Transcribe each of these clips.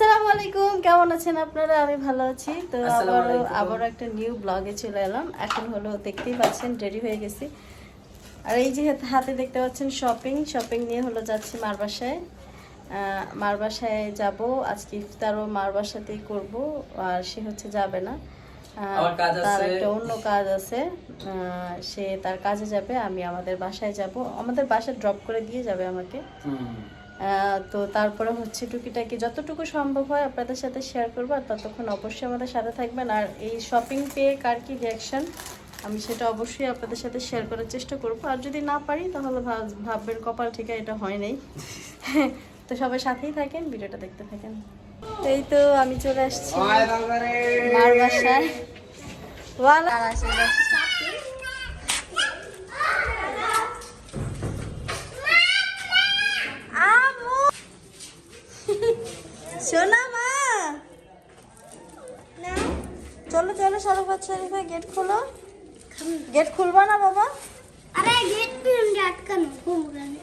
আসসালামু আলাইকুম কেমন আছেন আপনারা? আমি ভালো আছি। তো আবারও আবারও একটা নিউ ব্লগে চলে এলাম। এখন হলো দেখতেই পাচ্ছেন রেডি হয়ে গেছি। আর এই যে হাতে- দেখতে পাচ্ছেন শপিং শপিং নিয়ে হলো যাচ্ছি মার বাসায়। মার বাসায় যাব। আজকে ইফতারও মার বাসাতেই করব আর সে হচ্ছে যাবে না। তার একটা অন্য কাজ আছে। সে তার কাজে যাবে আমি আমাদের বাসায় যাব। আমাদের বাসায় ড্রপ করে দিয়ে যাবে আমাকে। তো তারপরে হচ্ছে টুকিটাকি যতটুকু সম্ভব হয় আপনাদের সাথে শেয়ার করব আর ততক্ষণ অবশ্যই আমাদের সাথে থাকবেন। আর এই শপিং পেয়ে কার কি রিয়াকশন আমি সেটা অবশ্যই আপনাদের সাথে শেয়ার করার চেষ্টা করব। আর যদি না পারি তাহলে ভাব- ভাববেন কপাল ঠিক এটা হয় নাই। তো সবাই সাথেই থাকেন ভিডিওটা দেখতে থাকেন। তো এই তো আমি চলে আসছি মার বাসায় ওয়ালা আসে আমু সোনা মা। চলো চলো শরফত শরীফে গেট খোলো। গেট খুলবা না বাবা? আরে গেট পিছনে আটকানো ঘুমগানে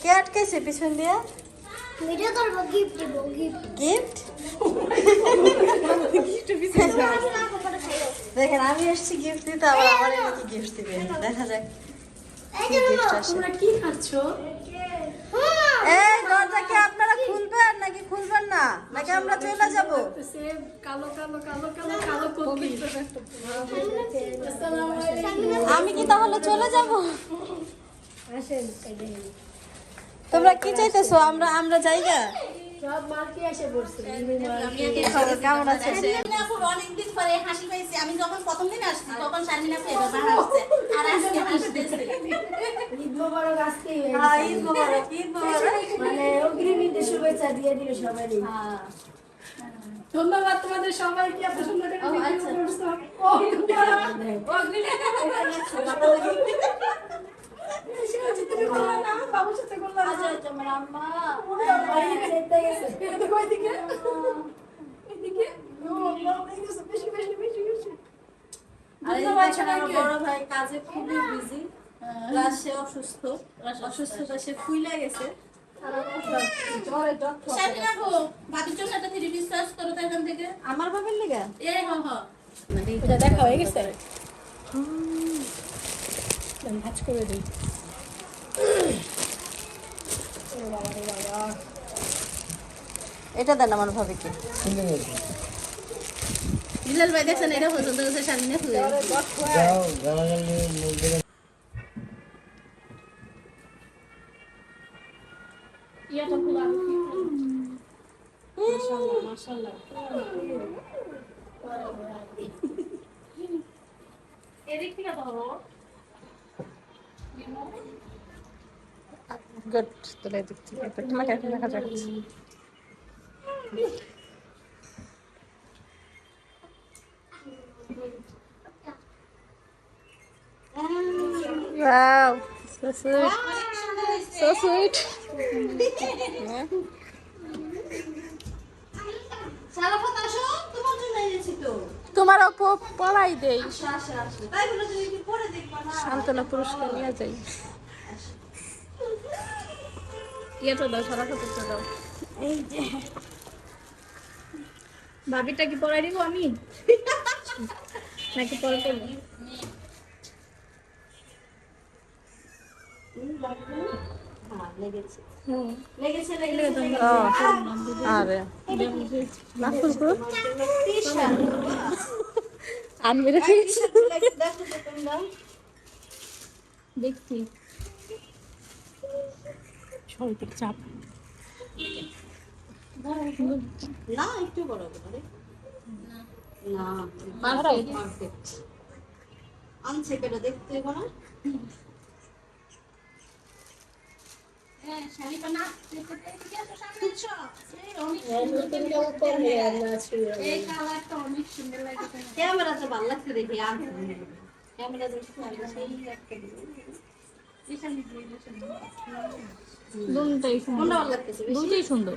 কে আটকেছে পিছন দিয়ে? ভিডিও করব গিফট দেব গিফট গিফট দেখেন আমি এসেছি গিফট দিতে আবার আমার নাকি গিফট দিবে। দেখা যাক এই কি গিফট আসে। তোমরা কি খাচ্ছ? এই খুলবেন না, নাকি আমরা চলে যাব? কালো কালো কালো কালো কালো আমি কি তাহলে চলে যাব? তোমরা কি চাইতেছো? আমরা আমরা যাইগা? সব মার্কি এসে পড়ছে। কেমন আছে অনেকদিন পরে হাসি পাইছি। আমি যখন প্রথম দিন আসছি তখন শারমিনা পেয়ে হাসছে আর আজকে হাসতেছে ঈদ মোবারক আজকেই হ্যাঁ, ঈদ মোবারক, ঈদ মোবারক। মানে অগ্রিম ঈদের শুভেচ্ছা দিয়ে দিল সবাই ধন্যবাদ তোমাদের সবাইকে এত সুন্দর একটা ভিডিও করছ। অগ্রিম। যেতে গেছে এটা কই দিকে এদিকে ও বাবা এই গেছে বেশি বেশি বেশি বেশি আর। বড় ভাই কাজে খুবই বিজি প্লাস সে অসুস্থ অসুস্থতা সে ফুইলা গেছে আমার বাবার লেগা এই হ হ দেখা হয়ে গেছে ভাজ করে দিই এটা দেন আমার ভাবিকে। বিলাল ভাই দেখছেন এটা পছন্দ হয়েছে শারমিনা খুলে ইয়াটা খুলে আমি মাশাআল্লাহ মাশাআল্লাহ এদিক থেকে ধরো গুড তোলে দিক থেকে তোমাকে এখন দেখা যাক Wow, so sweet. So sweet. তোমার পড়াই দেই সান্ত্বনা পুরস্কার নিয়ে যাই ইয়েটা দাও সারা দাও এই যে ভাবিটা কি পড়াই দিব আমি? নাকি পরে করব লেগেছে হুম লেগেছে লেগেছে আরে না ফুলকো আমি রেখে দেখো তো তোমরা দেখছি সবাইকে চাপ না একটু বড় করে না পারফেক্ট পারফেক্ট আনছে কেটে দেখতে হবে না। হ্যাঁ লাগছে। ক্যামেরাতে ভালো লাগছে দেখি আর ক্যামেরা দুটাই সুন্দর। দুটাই সুন্দর।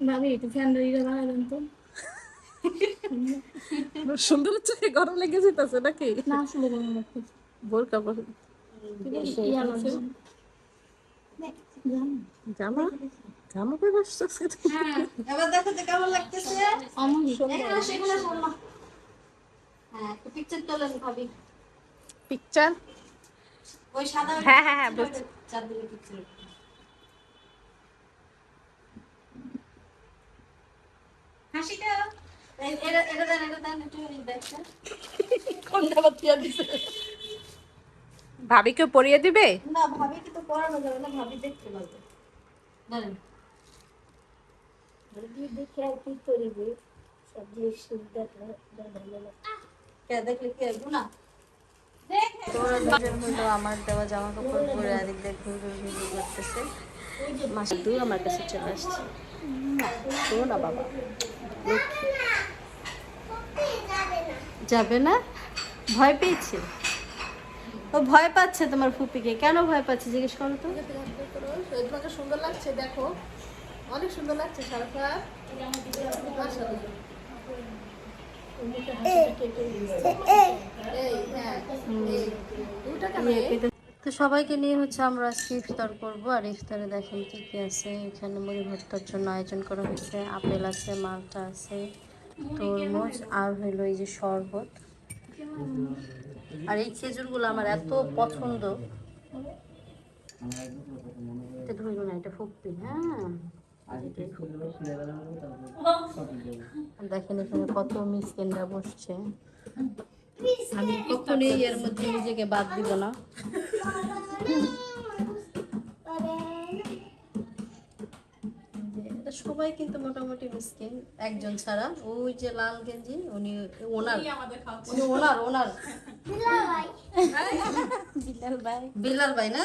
ভাবি একটু তো? সুন্দর হচ্ছে গরম লেগে যেতেছে নাকি? না আসলে ভালো লাগছে। বোরকা পরে জামা? জামা পরে আসতেছে এবার দেখো তো কেমন লাগতেছে অমন এখানে সেগুলো শোনো হ্যাঁ একটু পিকচার তোলেন ভাবি। পিকচার ওই সাদা হ্যাঁ, হ্যাঁ, হ্যাঁ। চার পিকচার হাসিটা? দেন দেন একটু দিছে? ভাবিকে পরিয়ে দিবে? না ভাবি কি তো যাবে না ভাবি দেখতে পারবে ধরেন। দেখে আর কি করিবে। সব জিনিস দেখলে কে দেখলে কি আমার দেওয়া জামা কাপড় পরে আরেক দেখ ঘুর ঘুর ঘুর ঘুর করতেছে মাসে দু আমার কাছে চলে আসছে না বাবা যাবে না? ভয় পেয়েছে? ও ভয় পাচ্ছে তোমার ফুপিকে। কেন ভয় পাচ্ছে? জিজ্ঞেস করো তো। তোমাকে সুন্দর লাগছে দেখো। অনেক সুন্দর লাগছে সারাফা এই হ্যাঁ এই দুটা কেন তো সবাইকে নিয়ে হচ্ছে আমরা ইফতার করব, আর ইফতারে দেখেন কি কি আছে। এখানে মুড়ি ভর্তার জন্য আয়োজন করা হয়েছে। আপেল আছে, মালটা আছে, তরমুজ, আর হইল এই যে শরবত। আর এই খেজুরগুলো আমার এত পছন্দ। এটা ধরবো না, এটা ফুপি হ্যাঁ। দেখেন এখানে কত মিসকেনরা বসছে। আমি কখনোই এর মধ্যে নিজেকে বাদ দিব না। সবাই কিন্তু মোটামুটি মিসকিন একজন ছাড়া। ওই যে লাল গেঞ্জি উনি ওনার। উনি ওনার ওনার। বিলাল ভাই। বিলাল ভাই। না?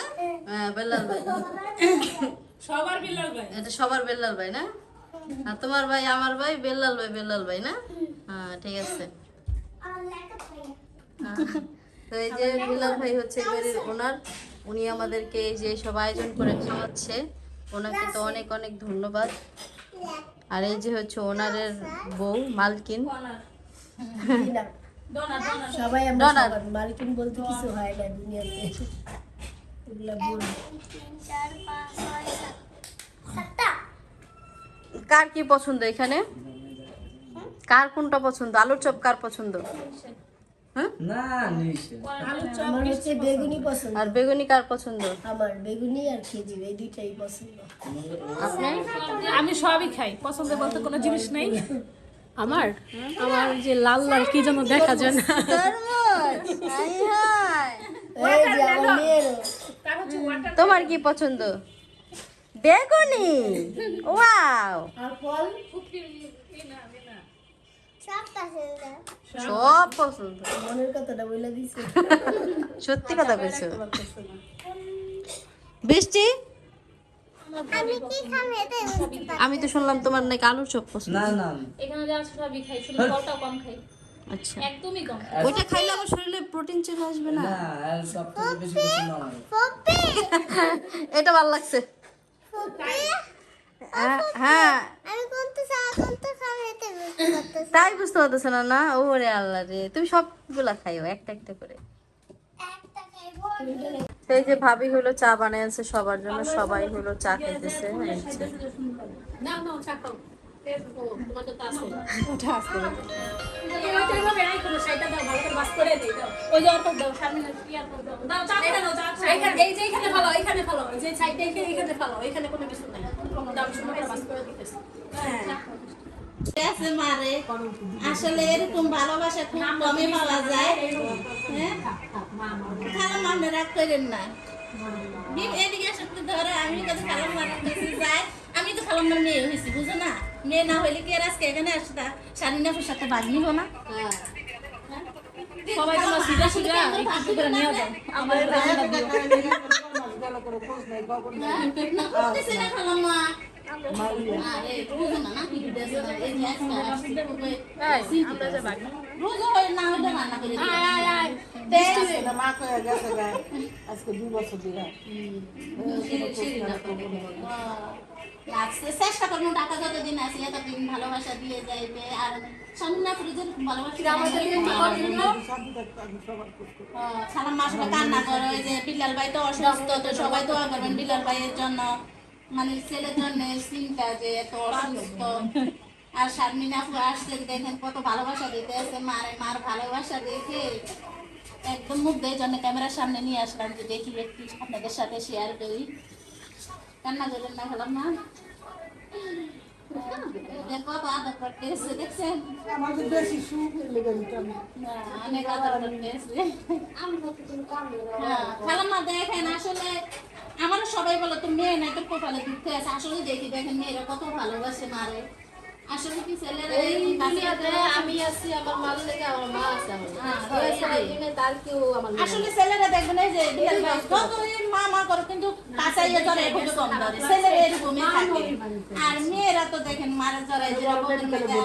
হ্যাঁ বেল্লাল ভাই। সবার বিল্লাল ভাই। এটা সবার বেল্লাল ভাই না? আর তোমার ভাই আমার ভাই বেল্লাল ভাই বেল্লাল ভাই না? হ্যাঁ ঠিক আছে। তো এই যে বিলাল ভাই হচ্ছে এবারের ওনার। উনি আমাদেরকে এই যে সব আয়োজন করে খাওয়াচ্ছে। ওনাকে তো অনেক অনেক ধন্যবাদ। আর এই যে হচ্ছে ওনারের বউ মালকিন। সবাই আমরা মালকিন বলতে কিছু হয় না দুনিয়াতে। এগুলা কার কি পছন্দ এখানে? কার কোনটা পছন্দ? আলুর চপ কার পছন্দ? হ্যাঁ? পছন্দ। আর বেগুনি কার পছন্দ? আমার বেগুনি আর খেজুর এই দুইটাই পছন্দ। আপনি? আমি সবই খাই পছন্দ বলতে কোনো জিনিস নেই। আমার? আমার যে লাল লাল কি যেন দেখা যায় না। তোমার কি পছন্দ? বেগুনি। ওয়াও। সব পছন্দ। মনের কথাটা বলে দিছে। সত্যি কথা কইছো। বৃষ্টি? আমি তো শুনলাম তোমার নাকি আলুর চপ পছন্দ। না না। এখানে যা আছে সবই খাই শুধু কম খাই। আচ্ছা। একদমই কম। ওইটা খাইলে আমার শরীরে প্রোটিন চলে আসবে না। এটা ভালো লাগছে। হ্যাঁ, হ্যাঁ। তাই বুঝতে পারতেছো না না? ওরে আল্লাহ রে তুমি সবগুলা খাইও একটা একটা করে। একটা সেই যে ভাবি হলো চা বানিয়েছে সবার জন্য সবাই হলো চা খেতেছে না না চা খাও। আসলে এরকম ভালোবাসা খুব কমই পাওয়া যায়। হ্যাঁ? খালাম আপনি রাগ করেন না। এদিকে আমি খালাম মারার যাই। আমি তো খালাম না মেয়ে হয়েছি বুঝো না মেয়ে না হইলে কি আর আজকে এখানে আসতা শাড়ি না সাথে বাদ নিব না হ্যাঁ? সবাই তোমার সিধা সিধা একটু করে নিয়ে যাও আমার আজকে হয় দুই বছর দিলা লাগছে। চেষ্টা করব টাকা যতদিন আছে ভালোবাসা দিয়ে যাইবে। আর সামনে ফ্রিজের ভালোবাসা আমাদের সালাম কান্না করে যে বিলাল ভাই তো অসুস্থ তো সবাই দোয়া করবেন বিলাল ভাইয়ের জন্য। মানে ছেলের জন্য চিন্তা যে এত অসুস্থ। আর শারমিনা আপু আসছে দেখেন কত ভালোবাসা দিতে আছে মারে মার ভালোবাসা দেখে একদম এই জন্য ক্যামেরার সামনে নিয়ে আসলাম যে দেখি একটু আপনাদের সাথে শেয়ার করি। কান্না না? খেলাম না দেখো আদর দেখছেন? আমাদের সুখ লেগে যেতাম না, অনেক আদর হ্যাঁ, দেখেন আসলে আমার সবাই বলে তো মেয়ে না তো কপালে দুঃখ আছে আসলে দেখি দেখেন মেয়েরা কত ভালোবাসে মারে আসলে কি ছেলেরা এই দুনিয়াতে আমি আছি আমার মাল লেগে আমার মা আছে আমার হ্যাঁ, আমার আসলে ছেলেরা দেখবেন এই যে যতই মা মা করে কিন্তু কাঁচাইয়ে ধরে এভাবে কম ধরে ছেলেরা এরকমই থাকে। আর মেয়েরা তো দেখেন মারা জড়াই যে রকমের মধ্যে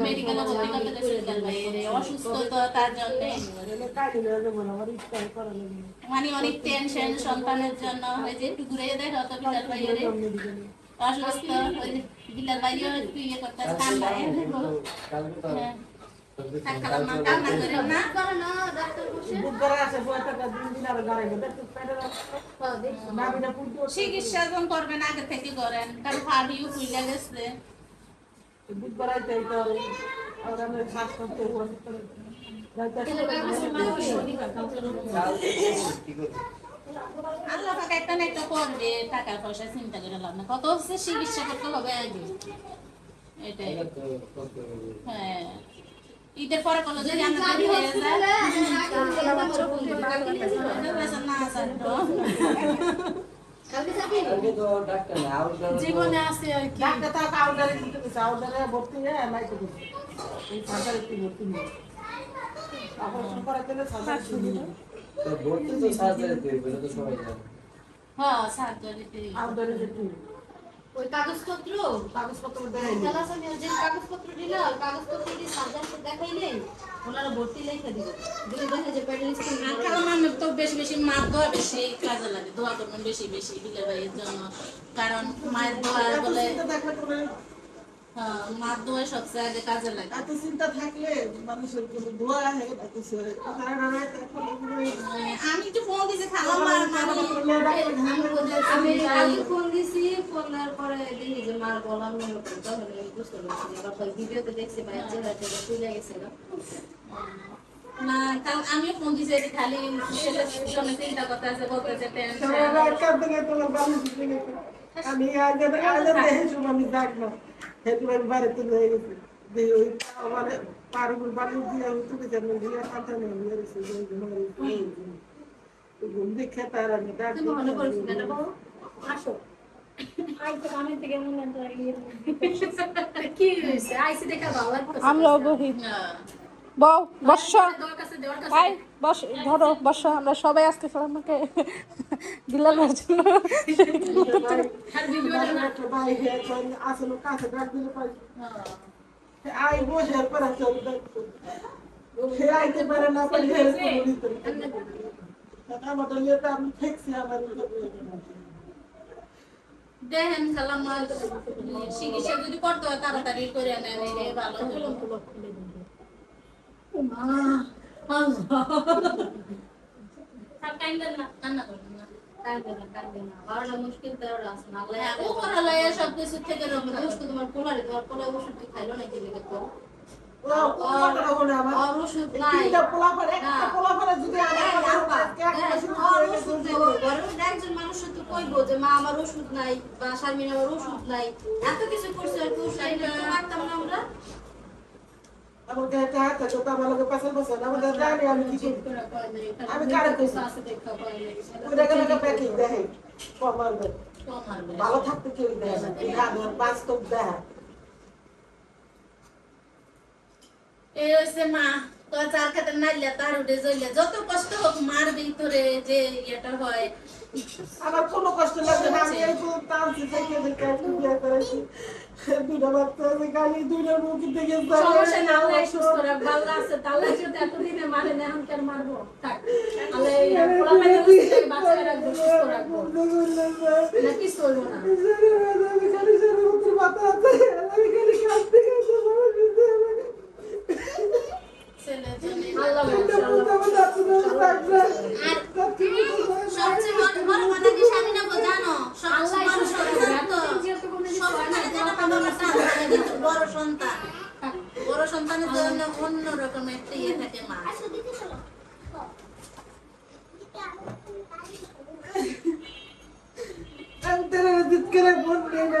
মেডিকেলে ভর্তি করতে গেছে বিলাল ভাই এর অসুস্থতা তার জন্যে। মানে অনেক টেনশন সন্তানের জন্য। যে একটু ঘুরে দেখো তো ভাই বিলাল ভাইও একটু ইয়ে করতে কান্না চিকিৎসা যখন করবেন আগে থেকে করেন, কারণ হাড়িও ফুলে গেছে। বুধবার করতে আল্লাহ পাক একটা না একটা করবে টাকা পয়সা চিন্তা করে লাভ না কত হচ্ছে চিকিৎসা করতে হবে আগে। এটাই। হ্যাঁ। ঈদের পরে করলে যদি আমাদের হয়ে যায় না জানতো জীবনে আছে আর কি। ডাক্তার তাও কাউন্টারে দিতে গেছে কাউন্টারে ভর্তি হয়ে নাইতে দিচ্ছে এই সরকারি ভর্তি নেই অপারেশন করাতে গেলে সরকারি ভর্তি তো সার্জারিতে এটা তো সবাই জানে। হ্যাঁ সার্জারিতে ওই কাগজপত্র? কাগজপত্র আমি যে কাগজপত্র দিল কাগজপত্র দিয়ে সার্জারকে দেখাইলে ওনারা ভর্তি লিখে দিল দিলে দেখে যে প্যাডেলিস্ট আর কারণ তো বেশি বেশি মার দোয়া বেশি কাজে লাগে দোয়া করবেন বেশি বেশি বিলে ভাইয়ের জন্য। কারণ মায়ের দোয়া বলে হ্যাঁ, সবচেয়ে আগে কাজে লাগে। এত চিন্তা থাকলে মানুষের কোনো দোয়া হয়ে আমি একটু ফোন দিয়েছি খালাম মার আমি আমি ফোন দিছি ফোন দেওয়ার পরে দেখি যে মার গলা তখন আমি বুঝতে পারছি আবার ভিডিওতে দেখছি ভাইয়ের চেহারা থেকে তুলে গেছিল না। কারণ আমিও ফোন দিয়েছি খালি চিন্তা করতে আছে টেনশন আমি আজ আজ দেখে আমি দেখব বাড়িতে নিয়ে গেছি। যে ওই পারগুল বাড়ি দিয়ে তুলে যেন দিয়ে কাঁথা নিয়ে নিয়ে গেছি ঘুম দেখে তার আমি ডাক তুমি করছ কেন বাবু? আসো। কি হয়েছে? আইসি দেখা ভালো লাগতেছে আমরাও বহি। বউ বর্ষ আই বস ধরো বর্ষ আমরা সবাই আজকে আমাকে দিলাম জন্য আসলে কাছে ডাক দিলে পাই আই বসে পরে চল সে আইতে পারে না পারে আমাদের ইয়েটা আমি ফেকছি আমার দেখেন খালাম মার চিকিৎসা যদি করতে হয় তাড়াতাড়ি করে নেন এই ভালো হলো আর কাইন্দেন না কান্না করবেন না না। হ্যাঁ, আমার আমার হয়ে মধ্যে একজন মানুষ তো কইবো যে মা আমার ওষুধ নাই বা শারমিন আমার ওষুধ নাই। এত কিছু করছে আর কি ওষুধ আইলে তো পারতাম না আমরা আমাকে একটা হাত আছে, ওটা আমার লগে পাশে বসে না, আমাদের জানি আমি কি করি। আমি কারে কইছি? ওটা কেন একটা প্যাকেজ দেখে, কমার দেয়। ভালো থাকতে কেউ দেয় না, এই আগে বাস্তব দেয়। এই হচ্ছে মা তো চার খাতে নাইলে তার উঠে জ্বললে যত কষ্ট হোক মার ভিতরে যে ইয়েটা হয় আমার কোনো কষ্ট লাগে না আমি এই পুরো টানছি দেখে একটু বিয়ে করেছি দুটা বাচ্চা আছে খালি দুইটা মুখ থেকে সমস্যা না আল্লাহ সুস্থ রাখব আল্লাহ আছে আল্লাহ যদি এতদিনে মারে না এখন কেন মারবো থাক আল্লাহ এই পোলা পাইতে বুঝতে বাচ্চা রাখব সুস্থ রাখব না কিছু হইব না আমি খালি সারা মাথা আছে আমি খালি কাঁদতে বড় সন্তানের জন্য অন্য রকম একটা ইয়ে থাকে মা আমি তেরে দিত করে ফোন দিয়ে না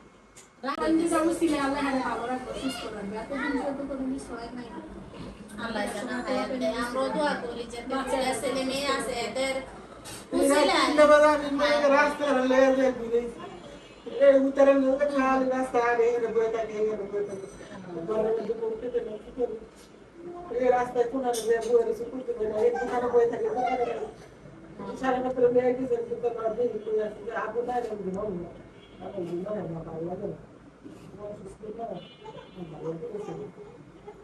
খালা মারান করেন না রাখাল নিজে আমি ছিলে আল্লাহ হারে ভালো রাখব সুস্থ রাখব এতদিন যেহেতু কোনো মিস হয় নাই আল্লাহ জানা হায়াত দেয় আমরাও দোয়া করি যে বাচ্চারা ছেলে মেয়ে আছে এদের বুঝলেন রাস্তা লেগে যায় ঘুরে এই উত্তরে লোক খালি রাস্তা আর এই বই থাকে এই বই থাকে এই রাস্তায় কোন বই রয়েছে করতে পারে এই দোকানে বই থাকে দোকানে সাড়ে মাত্র মেয়ে গেছে দোকান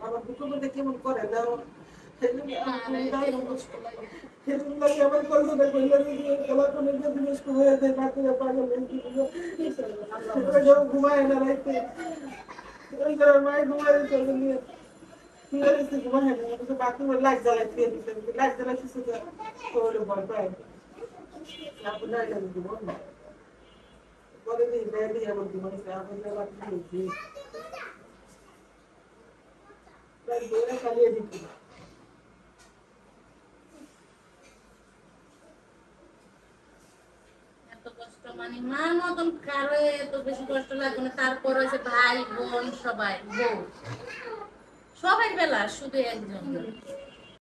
আমার দুঃখ বলতে কেমন করে না ঘুমায় না রাইতে মায়ের ঘুমায় চলে নিয়ে লাইট জ্বালাই মানে মার মতন কারও এত বেশি কষ্ট লাগবে না। তারপর হয়েছে ভাই, বোন, সবাই, বউ। সবাই বেলা, শুধু একজন।